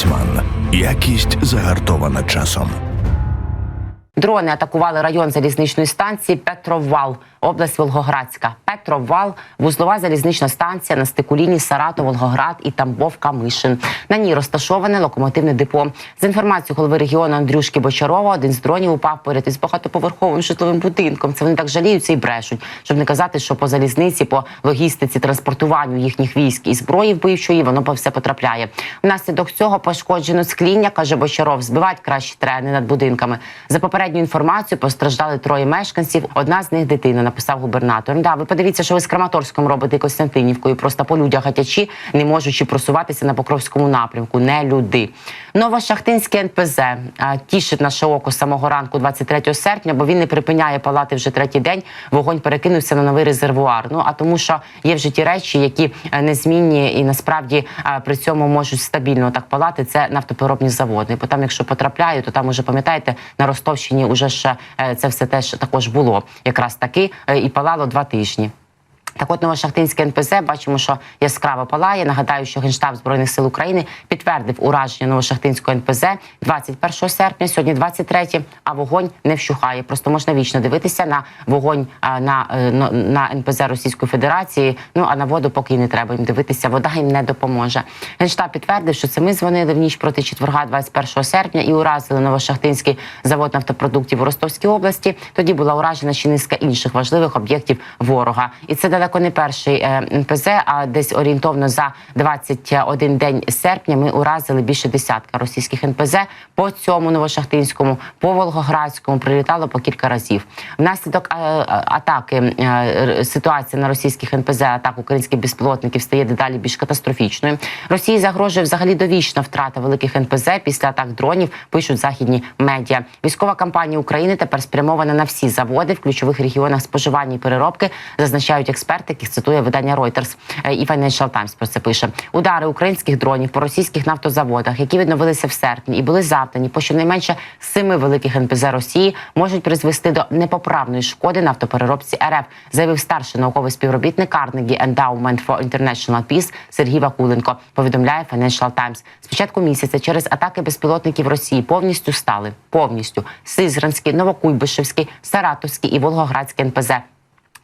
Гетьман. Якість загартована часом. Дрони атакували район залізничної станції Петровал, область Волгоградська. Петровал вузлова залізнична станція на стику лінії Саратов, Волгоград і Тамбов Камишин. На ній розташоване локомотивне депо. За інформацією голови регіону Андрюшки Бочарова, один з дронів упав поряд із багатоповерховим житловим будинком. Це вони так жаліються і брешуть, щоб не казати, що по залізниці, по логістиці, транспортуванню їхніх військ і зброї вбивчої воно по все потрапляє. Внаслідок цього пошкоджено скління, каже Бочаров. Збивати краще трени над будинками. За попередню інформацію постраждали троє мешканців. Одна з них дитина, написав губернатор. Да, ви подивіться, що ви з Краматорськом робите Костянтинівкою. Просто по людях гатячі, не можучи просуватися на Покровському напрямку. Не люди. Новошахтинське НПЗ а, тішить наше око з самого ранку, 23 серпня, бо він не припиняє палати вже третій день. Вогонь перекинувся на новий резервуар. Ну а тому, що є вже ті речі, які е, незмінні і насправді е, при цьому можуть стабільно так палати. Це нафтопереробні заводи. Бо там, якщо потрапляють, то там уже пам'ятаєте, на Ростовщині вже ж е, це все теж також було якраз таки е, і палало два тижні. Так от Новошахтинське НПЗ бачимо, що яскраво палає. Нагадаю, що Генштаб Збройних сил України підтвердив ураження Новошахтинського НПЗ 21 серпня, сьогодні 23, а вогонь не вщухає. Просто можна вічно дивитися на вогонь на, е, на, на НПЗ Російської Федерації. Ну а на воду поки й не треба їм дивитися. Вода їм не допоможе. Генштаб підтвердив, що це ми дзвонили в ніч проти четверга, 21 серпня, і уразили Новошахтинський завод нафтопродуктів у Ростовській області. Тоді була уражена ще низка інших важливих об'єктів ворога, і це далеко не перший е, НПЗ, а десь орієнтовно за 21 день серпня ми уразили більше десятка російських НПЗ. По цьому новошахтинському, по Волгоградському прилітало по кілька разів. Внаслідок е, е, атаки ситуація на російських НПЗ, атак українських безпілотників стає дедалі більш катастрофічною. Росії загрожує взагалі довічна втрата великих НПЗ після атак дронів. Пишуть західні медіа. Військова кампанія України тепер спрямована на всі заводи в ключових регіонах споживання і переробки, зазначають експерти, яких цитує видання Reuters Е, і Financial Times про це пише. Удари українських дронів по російських нафтозаводах, які відновилися в серпні і були завдані по щонайменше семи великих НПЗ Росії, можуть призвести до непоправної шкоди нафтопереробці РФ, заявив старший науковий співробітник Carnegie Endowment for International Peace Сергій Вакуленко. Повідомляє Financial Times. З початку місяця через атаки безпілотників Росії повністю стали повністю Сизранський, Новокуйбишевський, Саратовський і Волгоградський НПЗ.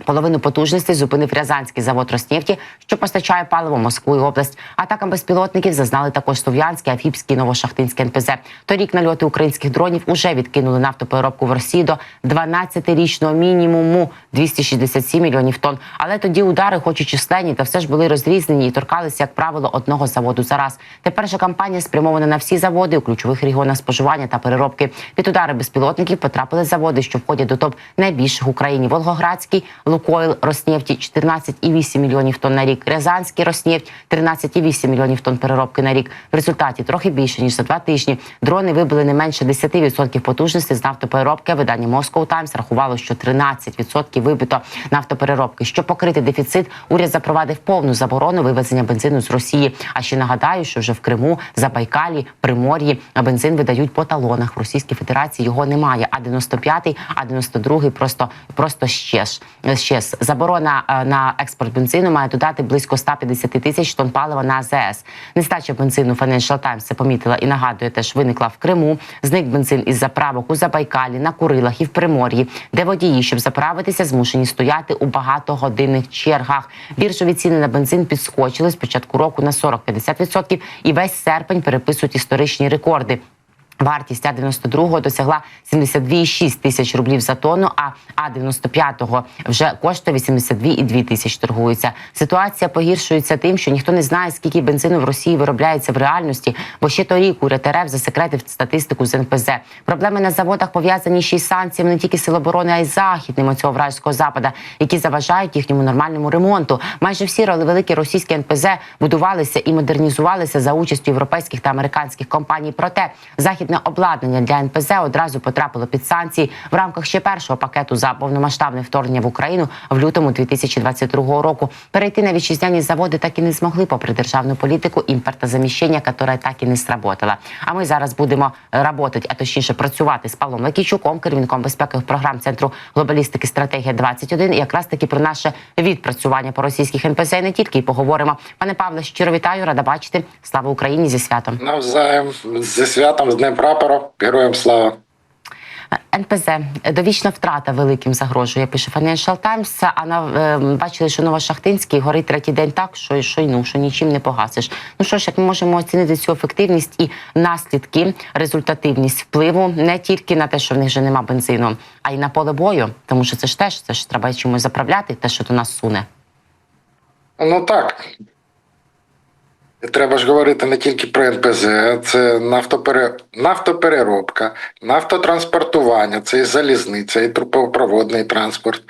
Половину потужностей зупинив Рязанський завод Роснефті, що постачає паливо Москву і область. Атакам безпілотників зазнали також Слов'янський, Афіпський, і Новошахтинський НПЗ. Торік нальоти українських дронів уже відкинули нафтопереробку в Росії до 12-річного мінімуму 267 мільйонів тонн. Але тоді удари, хоч і численні, та все ж були розрізнені і торкалися, як правило, одного заводу за раз. Тепер же кампанія спрямована на всі заводи у ключових регіонах споживання та переробки. Під удари безпілотників потрапили заводи, що входять до топ найбільших в Україні: Волгоградський, Лукойл, Роснефті 14,8 мільйонів тонн на рік. Рязанський Роснефть 13,8 мільйонів тонн переробки на рік. В результаті трохи більше ніж за два тижні дрони вибили не менше 10% потужності з нафтопереробки. Видання Moscow Times рахувало, що 13% вибито нафтопереробки. Щоб покрити дефіцит, уряд запровадив повну заборону вивезення бензину з Росії. А ще нагадаю, що вже в Криму, Забайкалі, Примор'ї бензин видають по талонах. В Російській Федерації його немає. А 95-й, а 92-й просто просто щез. Щез. Заборона е, на експорт бензину має додати близько 150 тисяч тонн палива на АЗС. Нестача бензину Financial Times це помітила і нагадує, теж виникла в Криму. Зник бензин із заправок у Забайкалі, на Курилах і в Примор'ї, де водії, щоб заправитися, змушені стояти у багатогодинних чергах. Біржові ціни на бензин підскочили з початку року на 40-50% і весь серпень переписують історичні рекорди. Вартість А-92 досягла 72,6 тисяч рублів за тонну, а А-95 вже коштує 82,2 тисяч торгується. Ситуація погіршується тим, що ніхто не знає, скільки бензину в Росії виробляється в реальності, бо ще торік уряд РФ засекретив статистику з НПЗ. Проблеми на заводах пов'язані ще й санкціями не тільки Сил оборони, а й західним цього вражського запада, які заважають їхньому нормальному ремонту. Майже всі великі російські НПЗ будувалися і модернізувалися за участю європейських та американських компаній. Проте західна західне обладнання для НПЗ одразу потрапило під санкції в рамках ще першого пакету за повномасштабне вторгнення в Україну в лютому 2022 року. Перейти на вітчизняні заводи так і не змогли, попри державну політику імпортозаміщення, яка так і не сработала. А ми зараз будемо работати, а точніше працювати з Павлом Лакійчуком, керівником безпекових програм центру глобалістики стратегія 21 і якраз таки про наше відпрацювання по російських НПЗ не тільки і поговоримо. Пане Павле, щиро вітаю, рада бачити. Слава Україні зі святом. Навзаєм зі святом, з Днем прапора, героям слава. НПЗ довічна втрата великим загрожує. Пише Financial Times. А на е, бачили, що Новошахтинський горить третій день так, що, що й ну що нічим не погасиш. Ну що ж, як ми можемо оцінити цю ефективність і наслідки, результативність впливу не тільки на те, що в них вже нема бензину, а й на поле бою, тому що це ж теж це ж треба чимось заправляти, те, що до нас суне. Ну так. Треба ж говорити не тільки про НПЗ, це нафтопере... нафтопереробка, нафтотранспортування, це і залізниця, і трубопроводний транспорт,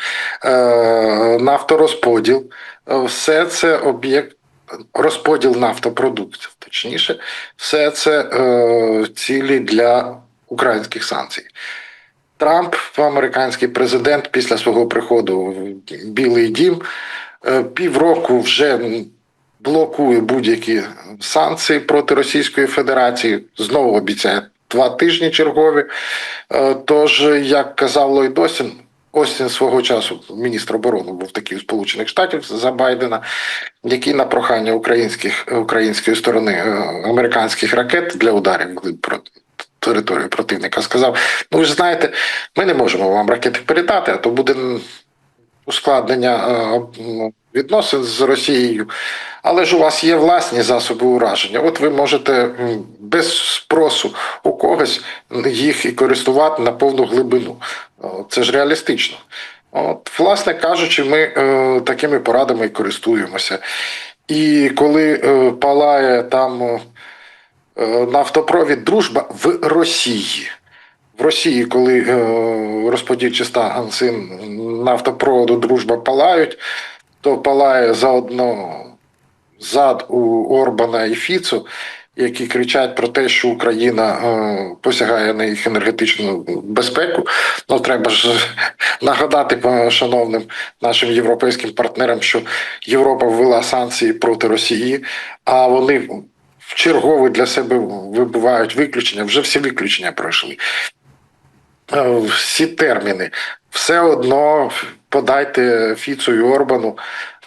е... нафторозподіл. Все це об'єкт розподіл нафтопродуктів, точніше, все це е... цілі для українських санкцій. Трамп, американський президент, після свого приходу в Білий Дім, е, півроку вже блокує будь-які санкції проти Російської Федерації. Знову обіцяє два тижні чергові. Е, Тож, як казав Ллойд Остін, Остін свого часу міністр оборони був такий у Сполучених Штатів за Байдена, який на прохання українських української сторони е, американських ракет для ударів проти територію противника сказав: ну ви ж знаєте, ми не можемо вам ракети передати, а то буде ускладнення е, відносин з Росією. Але ж у вас є власні засоби ураження. От ви можете без спросу у когось їх і користувати на повну глибину. Це ж реалістично. От, власне кажучи, ми е, такими порадами і користуємося. І коли е, палає там е, нафтопровід Дружба в Росії. В Росії, коли е, розподільчі станції нафтопроводу Дружба палають, то палає заодно зад у Орбана і Фіцу, які кричать про те, що Україна е, посягає на їх енергетичну безпеку. Ну треба ж нагадати шановним нашим європейським партнерам, що Європа ввела санкції проти Росії, а вони в чергове для себе вибувають виключення. Вже всі виключення пройшли. Е, Всі терміни. Все одно подайте Фіцу і Орбану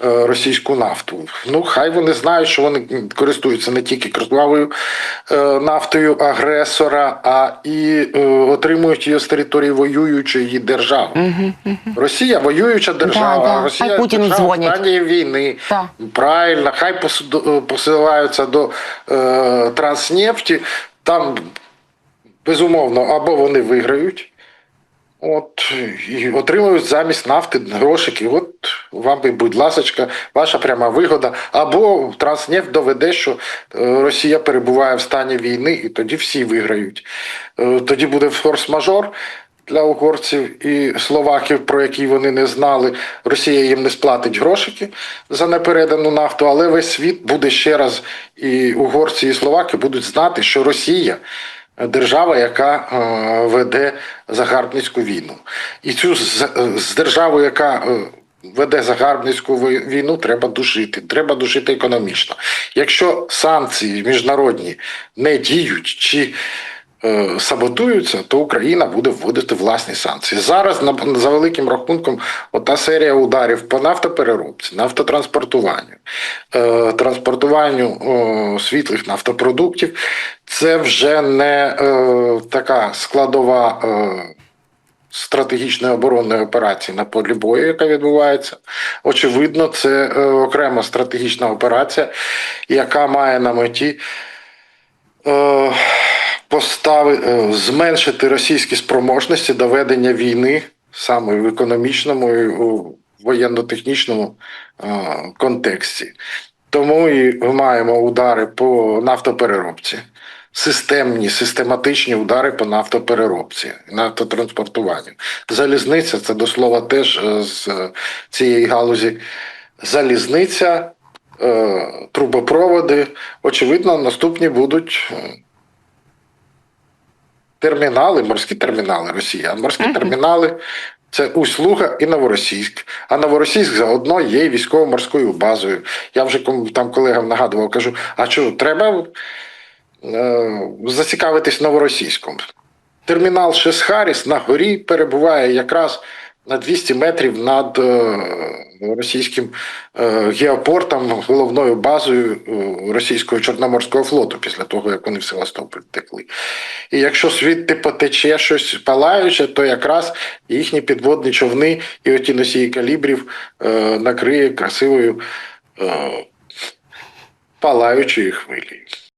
е, російську нафту. Ну, хай вони знають, що вони користуються не тільки кровавою е, нафтою агресора, а і е, отримують її з території воюючої держави. Росія воююча держава, Да, да. Росія Хай Путіну держава в стані війни. Так. Правильно, хай посилаються до е, транснефті. Там безумовно або вони виграють. От і отримують замість нафти грошики. От вам, і, будь ласочка, ваша пряма вигода. Або Транснефть доведе, що е, Росія перебуває в стані війни, і тоді всі виграють. Е, Тоді буде форс-мажор для угорців і словаків, про які вони не знали. Росія їм не сплатить грошики за непередану нафту, але весь світ буде ще раз, і угорці, і словаки будуть знати, що Росія держава, яка е, веде загарбницьку війну. І цю з, державою, яка е, веде загарбницьку війну, треба душити. Треба душити економічно. Якщо санкції міжнародні не діють чи саботуються, то Україна буде вводити власні санкції. Зараз за великим рахунком, ота серія ударів по нафтопереробці, нафтотранспортуванню, е, транспортуванню е, світлих нафтопродуктів, це вже не е, така складова. Е, Стратегічної оборонної операції на полі бою, яка відбувається, очевидно, це е, окрема стратегічна операція, яка має на меті е, постави, е, зменшити російські спроможності до ведення війни саме в економічному і у воєнно-технічному е, контексті. Тому і ми маємо удари по нафтопереробці. Системні, систематичні удари по нафтопереробці, нафтотранспортуванню. Залізниця це до слова теж е, з е, цієї галузі. Залізниця, е, трубопроводи. Очевидно, наступні будуть е, термінали, морські термінали росіян, морські термінали. Це Усть-Луга і Новоросійськ. А Новоросійськ заодно є військово-морською базою. Я вже там колегам нагадував, кажу: а що, треба е, зацікавитись новоросійськом. Термінал Шесхаріс на горі перебуває якраз на 200 метрів над е, російським е, геопортом, головною базою е, російського Чорноморського флоту після того, як вони в Севастополь втекли. І якщо звідти потече щось палаюче, то якраз їхні підводні човни і оті носії калібрів накриє красивою палаючою хвилею.